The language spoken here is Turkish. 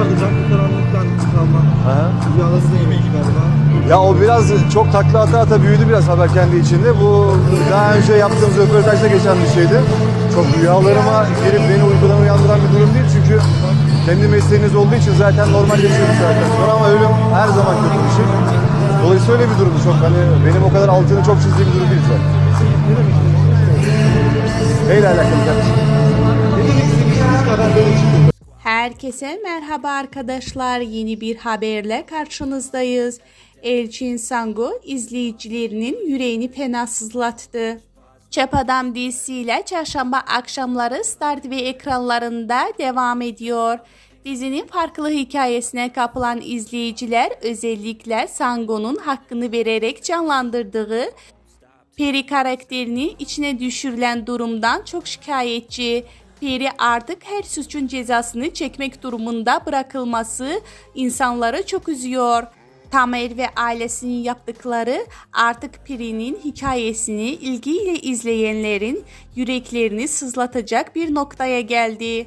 vardı can kurtaranlıktan. Rüyaları da yemek galiba. Ya o biraz çok takla ata ata büyüdü biraz haber kendi içinde. Bu daha önce yaptığımız röportajda geçen bir şeydi. Çok rüyalarıma girip beni uykudan uyandıran bir durum değil. Çünkü kendi mesleğiniz olduğu için zaten normalleşiyor bir saatten sonra ama ölüm her zaman kötü bir şey. Dolayısıyla öyle bir durumdu çok hani benim o kadar altını çok çizdiğim bir durum değil zaten. Neyle alakalı Herkese merhaba arkadaşlar. Yeni bir haberle karşınızdayız. Elçin Sango izleyicilerinin yüreğini fena sızlattı. Çöp Adam dizisiyle çarşamba akşamları Star TV ekranlarında devam ediyor. Dizinin farklı hikayesine kapılan izleyiciler özellikle Sango'nun hakkını vererek canlandırdığı Peri karakterini içine düşürülen durumdan çok şikayetçi. Peri artık her suçun cezasını çekmek durumunda bırakılması insanları çok üzüyor. Tamer ve ailesinin yaptıkları artık Piri'nin hikayesini ilgiyle izleyenlerin yüreklerini sızlatacak bir noktaya geldi.